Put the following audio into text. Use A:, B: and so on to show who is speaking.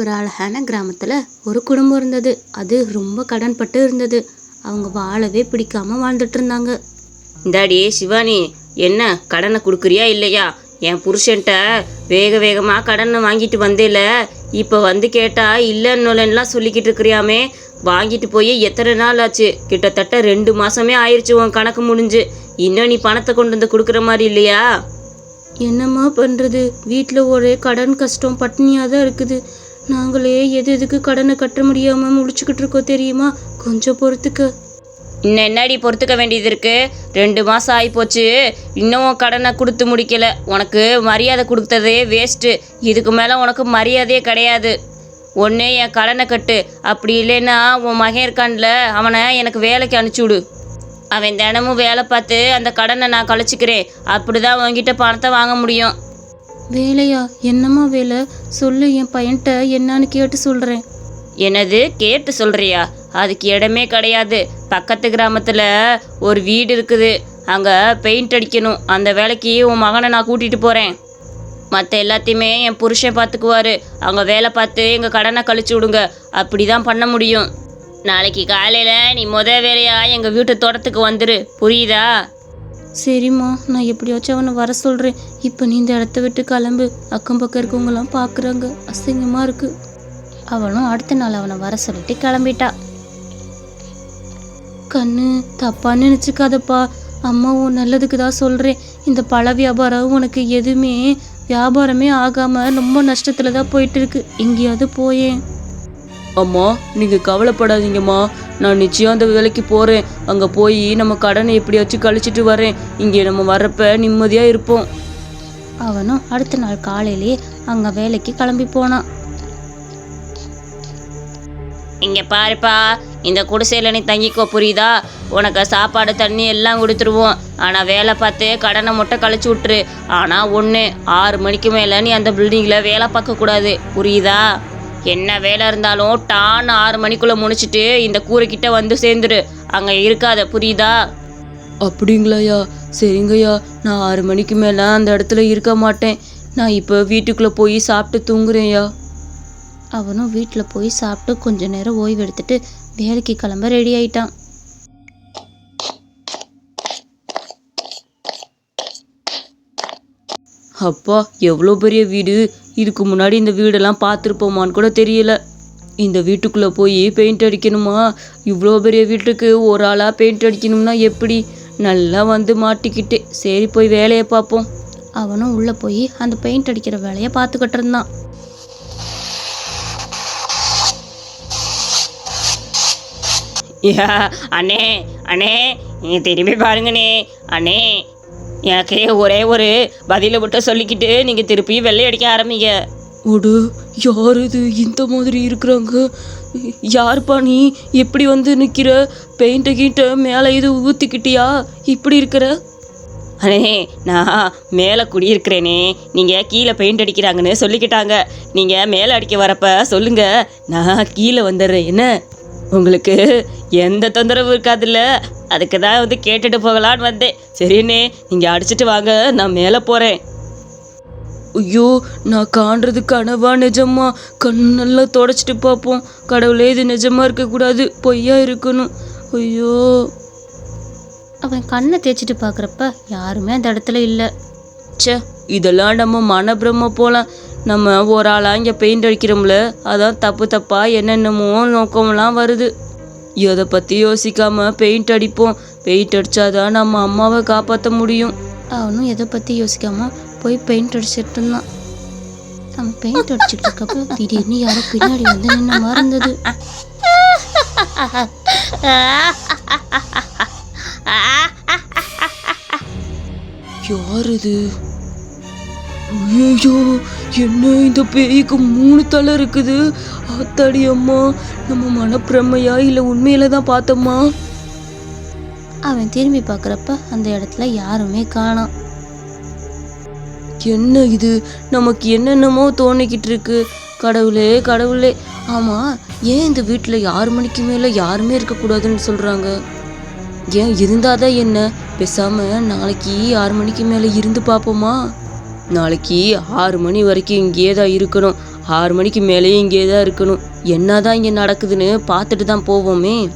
A: ஒரு அழகான கிராமத்தில் ஒரு குடும்பம் இருந்தது. அது ரொம்ப கடன்பட்டு இருந்தது. அவங்க வாழவே பிடிக்காம வாழ்ந்துட்டு இருந்தாங்க.
B: இந்தாடி சிவானி என்ன கடனை கொடுக்குறியா இல்லையா? என் புருஷன்ட்ட வேக வேகமாக கடனை வாங்கிட்டு வந்தேல. இப்போ வந்து கேட்டா இல்லைன்னுலாம் சொல்லிக்கிட்டு இருக்கிறியாமே. வாங்கிட்டு போய் எத்தனை நாள் ஆச்சு? கிட்டத்தட்ட ரெண்டு மாசமே ஆயிருச்சு உன் கணக்கு முடிஞ்சு. இன்னும் நீ பணத்தை கொண்டு வந்து கொடுக்குற மாதிரி இல்லையா?
A: என்னம்மா பண்ணுறது வீட்டில் ஒரே கடன் கஷ்டம் பட்டினியாக தான் இருக்குது. நாங்களே எது எதுக்கு கடனை கட்ட முடியாமல் முடிச்சுக்கிட்டு இருக்கோம் தெரியுமா? கொஞ்சம் பொறுத்துக்க.
B: இன்னும் என்னடி பொறுத்துக்க வேண்டியது இருக்கு? ரெண்டு மாதம் ஆகிப்போச்சு இன்னும் உன் கடனை கொடுத்து முடிக்கல. உனக்கு மரியாதை கொடுத்ததே வேஸ்ட்டு இதுக்கு மேலே உனக்கு மரியாதையே கிடையாது. ஒன்று என் கடனை கட்டு. அப்படி இல்லைன்னா உன் மகன் இருக்கான்ல அவனை எனக்கு வேலைக்கு அனுப்பிச்சுடு அவன் தினமும் வேலை பார்த்து அந்த கடனை நான் கழிச்சிக்கிறேன். அப்படி தான் பணத்தை வாங்க முடியும்.
A: வேலையா? என்னம்மா வேலை. சொல்லு என் பையன்கிட்ட என்னன்னு கேட்டு சொல்கிறேன்
B: என்னது? கேட்டு சொல்கிறியா அதுக்கு இடமே கிடையாது. பக்கத்து கிராமத்தில் ஒரு வீடு இருக்குது. அங்கே பெயிண்ட் அடிக்கணும். அந்த வேலைக்கு உன் மகனை நான் கூட்டிகிட்டு போகிறேன் மற்ற எல்லாத்தையுமே என் புருஷன் பார்த்துக்குவாரு அங்கே வேலை பார்த்து எங்கள் கடனை கழிச்சு விடுங்க. அப்படி தான் பண்ண முடியும். நாளைக்கு காலையில் நீ முத வேலையாக எங்கள் வீட்டு தோட்டத்துக்கு வந்துடு புரியுதா?
A: சரிம்மா நான் எப்படியாச்சும் அவனை வர சொல்கிறேன் இப்போ நீ இந்த இடத்த விட்டு கிளம்பு. அக்கம் பக்கம் இருக்கவங்களாம் பார்க்குறாங்க அசிங்கமாக இருக்குது அவளும் அடுத்த நாள் அவனை வர சொல்லிட்டு கிளம்பிட்டா. கண்ணு தப்பா நினச்சிக்காதப்பா. அம்மா உன் நல்லதுக்கு தான் சொல்கிறேன் இந்த பழ வியாபாரம் உனக்கு எதுவுமே வியாபாரமே ஆகாமல் ரொம்ப நஷ்டத்தில் தான் போயிட்டுருக்கு எங்கேயாவது போயேன்.
B: அம்மா நீங்கள் கவலைப்படாதீங்கம்மா. நான் நிச்சயம் அந்த வேலைக்கு போகிறேன் அங்கே போய் நம்ம கடனை எப்படியாச்சும் கழிச்சிட்டு வரேன். இங்கே நம்ம வர்றப்ப நிம்மதியாக இருப்போம்.
A: அவனும் அடுத்த நாள் காலையிலேயே அங்கே வேலைக்கு கிளம்பி போனான்.
B: இங்கே பாருப்பா இந்த குடிசையில் நீ தங்கிக்கோ புரியுதா? உனக்கு சாப்பாடு தண்ணி எல்லாம் கொடுத்துருவோம். ஆனால் வேலை பார்த்து கடனை மட்டும் கழிச்சு விட்ரு ஆனால் ஒன்று ஆறு மணிக்கு மேலே நீ அந்த பில்டிங்கில் வேலை பார்க்கக்கூடாது. புரியுதா? என்ன வேலை இருந்தாலும் டான்னு ஆறு மணிக்குள்ளே முடிச்சிட்டு இந்த கூரைக்கிட்ட வந்து சேர்ந்துரு. அங்கே இருக்காத புரியுதா? அப்படிங்களாயா? சரிங்கய்யா. நான் ஆறு மணிக்கு மேலே அந்த இடத்துல இருக்க மாட்டேன். நான் இப்போ வீட்டுக்குள்ளே போய் சாப்பிட்டு தூங்குறேன்யா.
A: அவனும் வீட்டில் போய் சாப்பிட்டு கொஞ்ச நேரம் ஓய்வு எடுத்துட்டு வேலைக்கு கிளம்ப ரெடி ஆயிட்டான்.
B: அப்பா எவ்வளோ பெரிய வீடு. இதுக்கு முன்னாடி இந்த வீடெல்லாம் பார்த்துருப்போமான்னு கூட தெரியல. இந்த வீட்டுக்குள்ளே போய் பெயிண்ட் அடிக்கணுமா? இவ்வளோ பெரிய வீட்டுக்கு ஒரு ஆளாக பெயிண்ட் அடிக்கணும்னா எப்படி? நல்லா வந்து மாட்டிக்கிட்டு. சரி போய் வேலையை பார்ப்போம்.
A: அவனும் உள்ளே போய் அந்த பெயிண்ட் அடிக்கிற வேலையை பார்த்துக்கிட்டு இருந்தான்.
B: யா அண்ணே அண்ணே நீ திரும்பி பாருங்கண்ணே. அண்ணே எனக்கு ஒரே ஒரு பதிலை மட்டும் சொல்லிக்கிட்டு நீங்கள் திருப்பி வெள்ளை அடிக்க ஆரம்பிங்க.
C: அடு யார் இது? இந்த மாதிரி இருக்கிறாங்க. யாருப்பா நீ? எப்படி வந்து நிற்கிற பெயிண்ட்டை கீட்ட மேலே இது ஊற்றிக்கிட்டியா இப்படி இருக்கிற?
B: அண்ணே நான் மேலே குடியிருக்கிறேனே. நீங்கள் கீழே பெயிண்ட் அடிக்கிறாங்கன்னு சொல்லிக்கிட்டாங்க. நீங்கள் மேலே அடிக்க வரப்ப சொல்லுங்க. நான் கீழே வந்துடுறேன். என்ன? உங்களுக்கு எந்த தொந்தரவும் இருக்காதுல்ல? அதுக்கு தான் வந்து கேட்டுட்டு போகலான்னு வந்தேன். சரிண்ணே நீங்கள் அடிச்சிட்டு வாங்க நான் மேலே போகிறேன்
C: ஐயோ நான் காண்றது கனவா நிஜமா? கண்ணெல்லாம் தொடச்சிட்டு பார்ப்போம். கடவுளே இது நிஜமா இருக்கக்கூடாது. பொய்யா இருக்கணும். ஐயோ.
A: அவன் கண்ணை தேய்ச்சிட்டு பார்க்குறப்ப யாருமே அந்த இடத்துல இல்லை.
C: ச்சே இதெல்லாம் நம்ம மனப்பிரம போலாம். நம்ம ஒரு ஆளாக இங்கே பெயிண்ட் அடிக்கிறோம்ல அதான் தப்பு தப்பாக என்னென்னமோ நோக்கம்லாம் வருது. இதை பற்றி யோசிக்காம பெயிண்ட் அடிப்போம். பெயிண்ட் அடித்தாதான் நம்ம அம்மாவை காப்பாற்ற முடியும்.
A: அவனும் எதை பற்றி யோசிக்காம போய் பெயிண்ட் அடிச்சிட்டு இருந்தான். அவன் பெயிண்ட் அடிச்சிட்டு இருக்கப்ப திடீர்னு யாரோ பின்னாடி வந்து நின்ன மாதிரி இருந்தது
C: யார் இது? ஐயோ என்ன இந்த பேய்க்கு மூணு தலை இருக்குது? ஆத்தாடி அம்மா நம்ம மனப்பிரமையா இல்லை உண்மையில தான் பார்த்தோமா?
A: அவன் திரும்பி பார்க்குறப்ப அந்த இடத்துல யாருமே காணோம்.
C: என்ன இது? நமக்கு என்னென்னமோ தோணிக்கிட்டு இருக்கு. கடவுளே கடவுளே. ஆமாம் ஏன் இந்த வீட்டில் ஆறு மணிக்கு மேலே யாருமே இருக்கக்கூடாதுன்னு சொல்கிறாங்க ஏன் இருந்தாதான் என்ன? பேசாமல் நாளைக்கு ஆறு மணிக்கு மேலே இருந்து பார்ப்போமா? நாளைக்கு ஆறு மணி வரைக்கும் இங்கேயே தான் இருக்கணும்.
A: ஆறு மணிக்கு மேலேயே இங்கே தான் இருக்கணும். என்ன தான் இங்கே நடக்குதுன்னு பார்த்துட்டு தான் போவோமே.